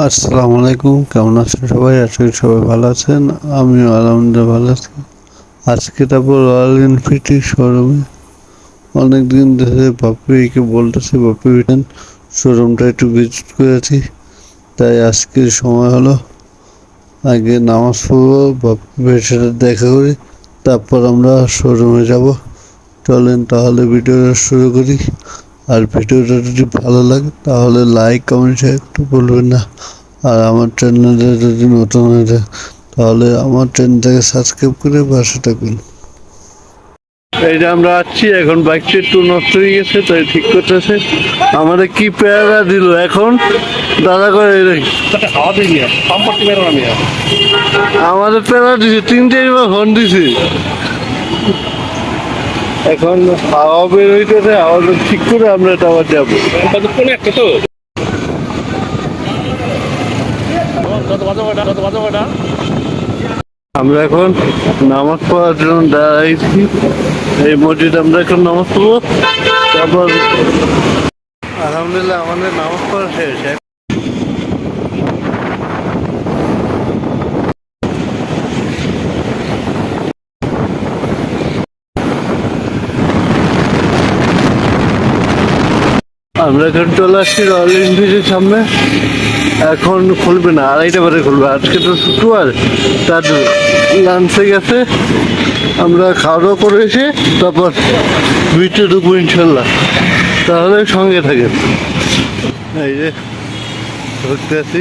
আসসালামু আলাইকুম, কেমন আছেন সবাই? আশা করি সবাই ভালো আছেন। আমিও আলহামদুলিল্লাহ ভালো আছি। আজকে তারপর রয়্যাল এনফিল্ড শোরুমে অনেক দিন ধরে বাপিকে বলতেছি, বাপি রিটার্ন শোরুমটা একটু ভিজিট করেছি। তাই আজকে সময় হলো। আগে নামাজ পড়ব বাপির সাথে দেখা করি। তারপর আমরা শোরুমে যাব। চলেন তাহলে ভিডিওটা শুরু করি। আর ভিডিওটা যদি ভালো লাগে তাহলে লাইক কমেন্ট শেয়ার একটু বলবেন না। আর আমার চ্যানেলে যদি নতুন হয়ে থাকে তাহলে আমার চ্যানেলটাকে সাবস্ক্রাইব করে পাশে থাকবেন। এই যে আমরা আসছি এখন বাইকটা একটু নষ্ট হয়ে গেছে তাই ঠিক করতেছে। আমাদের কি পেয়ারা দিল এখন? দাদা করে আমাদের পেয়ারা দিছে তিনটে এবার ফোন দিছে। এখন হাওয়া বের হইতেছে হাওয়াটা ঠিক করে আমরা এটা আবার যাব। একটা তো? আমরা এখন নামাজ পড়ার জন্য দাঁড়াইছি। এই মসজিদ আমরা এখন নামাজ পড়ব। তারপর আলহামদুলিল্লাহ আমাদের নামাজ পড়া শেষ। আমরা এখন চলে আসছি রয়্যাল এনফিল্ডের সামনে। এখন খুলবে না, আড়াইটা বারে খুলবে। আজকে তো শুক্রবার, তার লাঞ্চে গেছে। আমরা খাওয়া দাওয়া করে এসে তারপর ভিতরে ঢুকবো ইনশাল্লাহ তাহলে সঙ্গে থাকে এই যে, ঢুকতে আছি।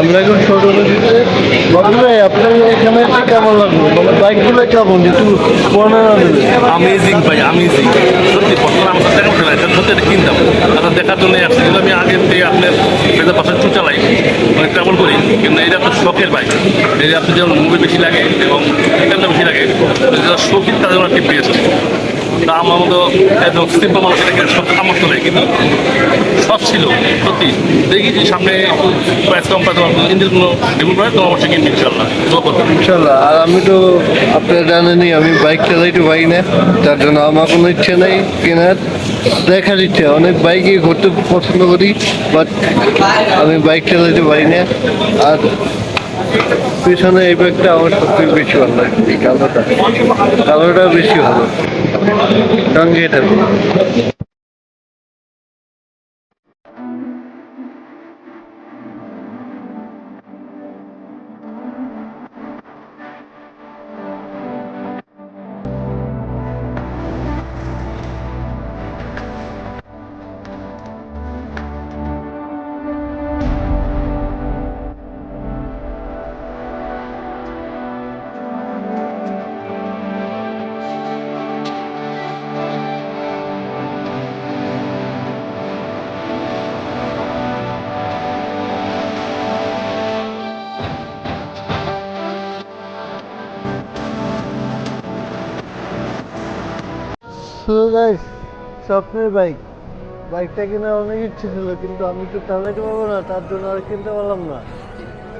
আমরা এখন দিতে বাবু ভাই আপনার এখানে কেমন লাগল? মানে বাইকগুলো কেমন? একটু বর্ণনা দেবে আমেজিং ভাই আমেজিং সত্যি বর্তমানে আমার সাথে দেখা এটা সত্যি এটা কিনতাম। এটা দেখার জন্য আসছি কিন্তু আমি আগের থেকে আপনার বেজার পাশে টু চালাই মানে ট্রাভেল করি কিন্তু এটা তো শখের বাইক। এই যে আপনার যেমন মুভি বেশি লাগে এবং ইন্টারনেট বেশি লাগে যারা শৌখিন তাদের জন্য একটি বেস্ট তা আমার মতো একদম সিম্পল মানুষ এটাকে সব সামর্থ্য নেই, কিন্তু সব ছিল, সত্যি। দেখি যে সামনে একটু ইনশাল্লাহ আর আমি তো আপনারা জানেনই, আমি বাইক চালাইতে পারি না। তার জন্য আমার কোনো ইচ্ছে নেই কেনার। দেখার ইচ্ছা, অনেক বাইকে ঘুরতে পছন্দ করি বাট আমি বাইক চালাইতে পারি না। আর পিছনে এই ব্যাগটা আমার সত্যি বেশি ভালো লাগে এই কালোটা। কালোটা বেশি ভালো। সঙ্গে থাকবে গাইস স্বপ্নের বাইক বাইকটা কেনার অনেক ইচ্ছে ছিল, কিন্তু আমি তো চালাতে পারব না, তার জন্য আর কিনতে পারলাম না।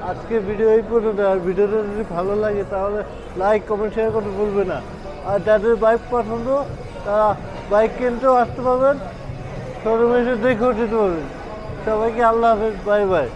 আজকে ভিডিও এই পর্যন্ত, আর ভিডিওটা যদি ভালো লাগে, তাহলে লাইক কমেন্ট শেয়ার করতে ভুলবে না। আর যাদের বাইক পছন্দ, তারা বাইক কিনতেও আসতে পারবেন শোরুমে এসে দেখেও যেতে পারবেন। সবাইকে আল্লাহ হাফেজ বাই বাই